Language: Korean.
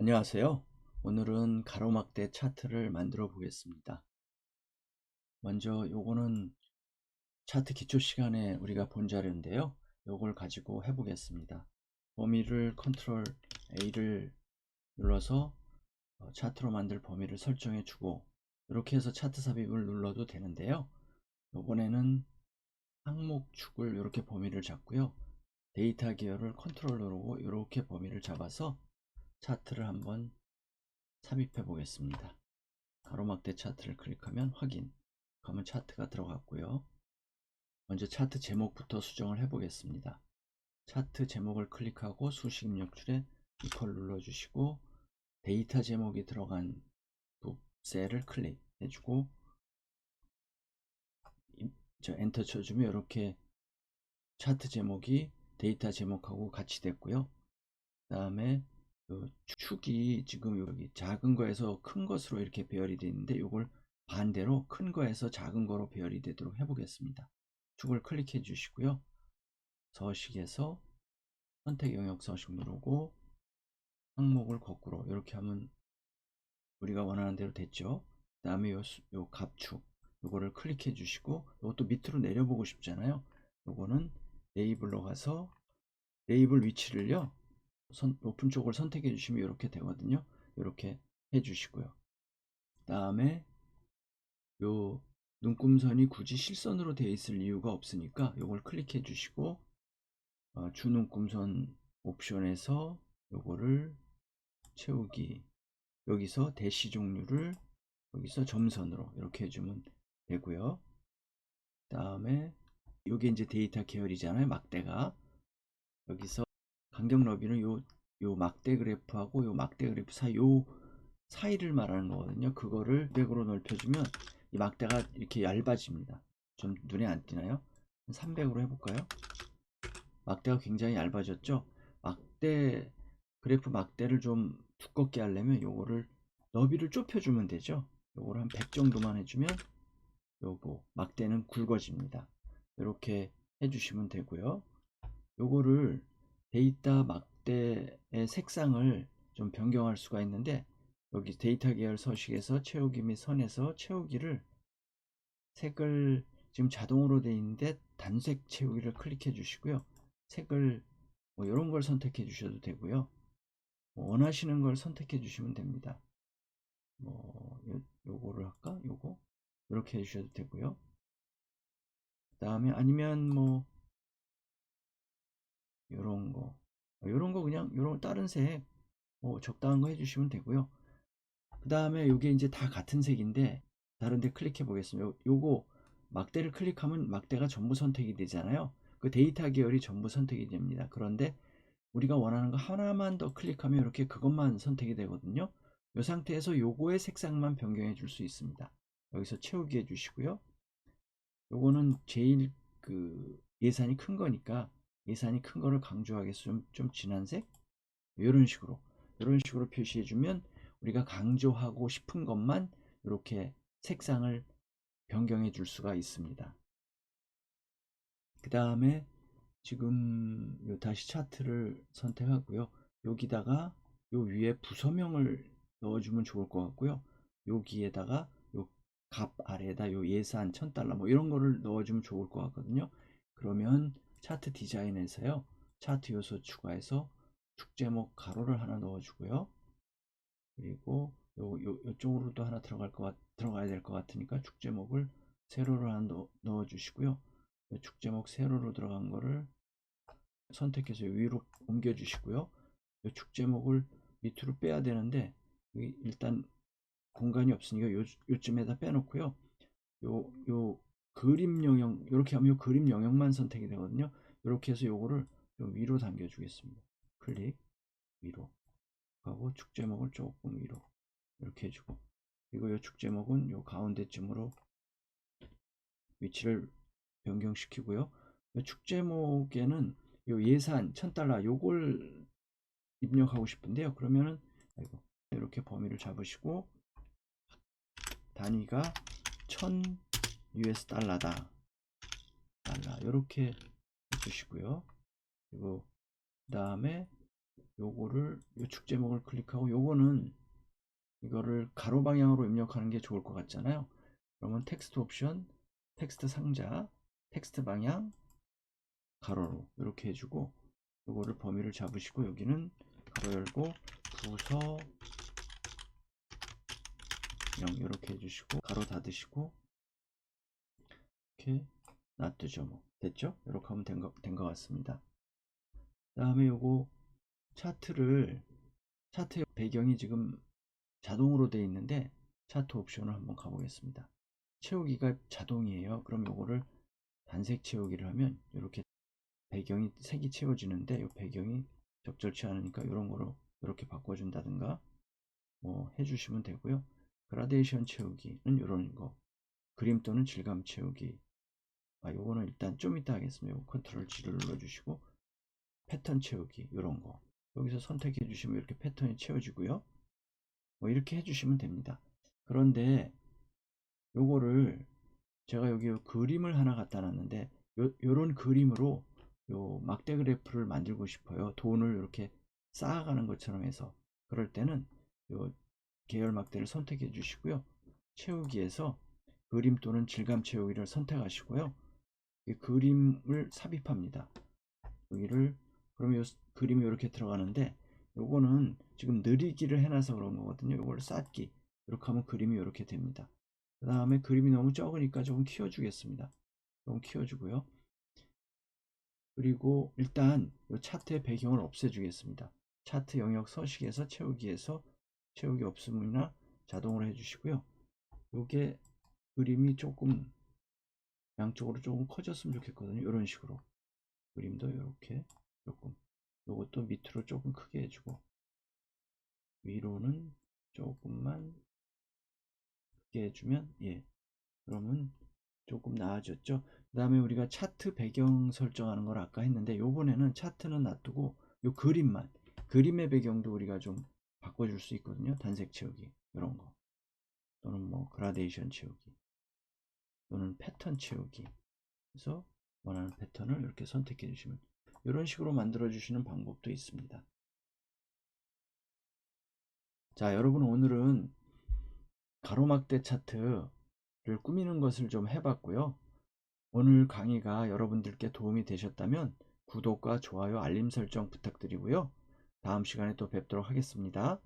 안녕하세요. 오늘은 가로막대 차트를 만들어 보겠습니다. 먼저 요거는 차트 기초 시간에 우리가 본 자료인데요. 요걸 가지고 해 보겠습니다. 범위를 컨트롤 A를 눌러서 어, 차트로 만들 범위를 설정해 주고 이렇게 해서 차트 삽입을 눌러도 되는데요. 요번에는 항목 축을 이렇게 범위를 잡고요. 데이터 기어를 컨트롤 누르고 이렇게 범위를 잡아서 차트를 한번 삽입해 보겠습니다. 가로막대 차트를 클릭하면 확인. 그러면 차트가 들어갔고요. 먼저 차트 제목부터 수정을 해 보겠습니다. 차트 제목을 클릭하고 수식 입력줄에 이퀄 눌러주시고 데이터 제목이 들어간 셀을 클릭해 주고 저 엔터 쳐주면 이렇게 차트 제목이 데이터 제목하고 같이 됐고요. 그 다음에 그 축이 지금 여기 작은 거에서 큰 것으로 이렇게 배열이 되어 있는데 이걸 반대로 큰 거에서 작은 거로 배열이 되도록 해보겠습니다. 축을 클릭해 주시고요. 서식에서 선택 영역 서식 누르고 항목을 거꾸로 이렇게 하면 우리가 원하는 대로 됐죠. 그 다음에 요, 요 갑축 요거를 클릭해 주시고 이것도 밑으로 내려보고 싶잖아요. 요거는 레이블로 가서 레이블 위치를요. 선, 높은 쪽을 선택해 주시면 이렇게 되거든요. 이렇게 해 주시고요. 그 다음에 요 눈금선이 굳이 실선으로 되어 있을 이유가 없으니까 이걸 클릭해 주시고 어, 주눈금선 옵션에서 요거를 채우기 여기서 대시 종류를 여기서 점선으로 이렇게 해주면 되고요. 그 다음에 요게 이제 데이터 계열이잖아요. 막대가 여기서 간격 너비는 요, 요 막대 그래프하고 요 막대 그래프 사이 요 사이를 말하는 거거든요. 그거를 100으로 넓혀주면 이 막대가 이렇게 얇아집니다. 좀 눈에 안 띄나요? 300으로 해볼까요? 막대가 굉장히 얇아졌죠? 막대 그래프 막대를 좀 두껍게 하려면 요거를 너비를 좁혀주면 되죠. 요거를 한100 정도만 해주면 요거 막대는 굵어집니다. 이렇게 해주시면 되고요. 요거를 데이터 막대의 색상을 좀 변경할 수가 있는데 여기 데이터 계열 서식에서 채우기 및 선에서 채우기를 색을 지금 자동으로 되어 있는데 단색 채우기를 클릭해 주시고요. 색을 뭐 이런 걸 선택해 주셔도 되고요. 뭐 원하시는 걸 선택해 주시면 됩니다. 뭐 요, 요거를 할까? 요거 이렇게 해주셔도 되고요. 그 다음에 아니면 뭐 요런 거 요런 거 그냥 요런 다른 색 뭐 적당한 거 해주시면 되고요. 그 다음에 요게 이제 다 같은 색인데 다른 데 클릭해 보겠습니다. 요, 요거 막대를 클릭하면 막대가 전부 선택이 되잖아요. 그 데이터 계열이 전부 선택이 됩니다. 그런데 우리가 원하는 거 하나만 더 클릭하면 이렇게 그것만 선택이 되거든요. 이 상태에서 요거의 색상만 변경해 줄 수 있습니다. 여기서 채우기 해주시고요. 요거는 제일 그 예산이 큰 거니까 예산이 큰 거를 위해서 좀, 좀 진한 색 이런 식으로 이런 식으로 표시해 주면 우리가 강조하고 싶은 것만 이렇게 색상을 변경해 줄 수가 있습니다. 그 다음에 지금 요 다시 차트를 선택하고요. 여기다가 요 위에 부서명을 넣어주면 좋을 것 같고요. 여기에다가 값 아래에다 요 예산 1000달러 뭐 이런 거를 넣어주면 좋을 것 같거든요. 그러면 차트 디자인에서요. 차트 요소 추가해서 축제목 가로를 하나 넣어주고요. 그리고 요, 요, 요쪽으로도 하나 들어갈 것 같, 들어가야 될 것 같으니까 축제목을 세로로 하나 넣어, 넣어주시고요. 축제목 세로로 들어간 거를 선택해서 위로 옮겨 주시고요. 축제목을 밑으로 빼야 되는데 일단 공간이 없으니까 요, 요쯤에다 빼놓고요. 요, 요 그림 영역, 이렇게 하면 요 그림 영역만 선택이 되거든요. 이렇게 해서 요거를 좀 위로 당겨 주겠습니다. 클릭, 위로. 하고 축제목을 조금 위로. 이렇게 해주고. 그리고 요 축제목은 요 가운데쯤으로 위치를 변경시키고요. 요 축제목에는 요 예산 1000달러 요걸 입력하고 싶은데요. 그러면은 이렇게 범위를 잡으시고 단위가 1000 US 달러다. 달러. 이렇게 해주시고요. 그리고 그 다음에 요거를 요축 제목을 클릭하고 요거는 이거를 가로 방향으로 입력하는 게 좋을 것 같잖아요. 그러면 텍스트 옵션, 텍스트 상자, 텍스트 방향, 가로로 이렇게 해주고 요거를 범위를 잡으시고 여기는 가로 열고 부서 영 이렇게 해주시고 가로 닫으시고 이렇게 놔두죠 뭐 됐죠? 이렇게 하면 된것 된 것 같습니다. 그 다음에 요거 차트를 차트 배경이 지금 자동으로 되어 있는데 차트 옵션을 한번 가보겠습니다. 채우기가 자동이에요. 그럼 요거를 단색 채우기를 하면 이렇게 배경이 색이 채워지는데 이 배경이 적절치 않으니까 이런 거로 이렇게 바꿔준다든가 뭐 해주시면 되고요. 그라데이션 채우기는 이런 거 그림 또는 질감 채우기 아 요거는 일단 좀 이따 하겠습니다. 컨트롤 G를 눌러주시고 패턴 채우기 이런 거 여기서 선택해 주시면 이렇게 패턴이 채워지고요. 뭐 이렇게 해주시면 됩니다. 그런데 요거를 제가 여기 그림을 하나 갖다 놨는데 요, 요런 그림으로 요 막대 그래프를 만들고 싶어요. 돈을 이렇게 쌓아가는 것처럼 해서 그럴 때는 요 계열 막대를 선택해 주시고요. 채우기에서 그림 또는 질감 채우기를 선택하시고요. 이 그림을 삽입합니다. 여기를 그러면 요 그림이 이렇게 들어가는데 요거는 지금 느리기를 해놔서 그런 거거든요. 요걸 쌓기 이렇게 하면 그림이 이렇게 됩니다. 그 다음에 그림이 너무 적으니까 조금 키워주겠습니다. 조금 키워주고요. 그리고 일단 이 차트의 배경을 없애주겠습니다. 차트 영역 서식에서 채우기에서 채우기 없음이나 자동으로 해주시고요. 요게 그림이 조금 양쪽으로 조금 커졌으면 좋겠거든요. 이런 식으로 그림도 이렇게 조금 요것도 밑으로 조금 크게 해주고 위로는 조금만 크게 해주면 예 그러면 조금 나아졌죠. 그 다음에 우리가 차트 배경 설정하는 걸 아까 했는데 요번에는 차트는 놔두고 요 그림만 그림의 배경도 우리가 좀 바꿔줄 수 있거든요. 단색 채우기 이런 거 또는 뭐 그라데이션 채우기 또는 패턴 채우기 그래서 원하는 패턴을 이렇게 선택해 주시면 이런 식으로 만들어 주시는 방법도 있습니다. 자 여러분 오늘은 가로막대 차트를 꾸미는 것을 좀 해봤고요. 오늘 강의가 여러분들께 도움이 되셨다면 구독과 좋아요 알림 설정 부탁드리고요. 다음 시간에 또 뵙도록 하겠습니다.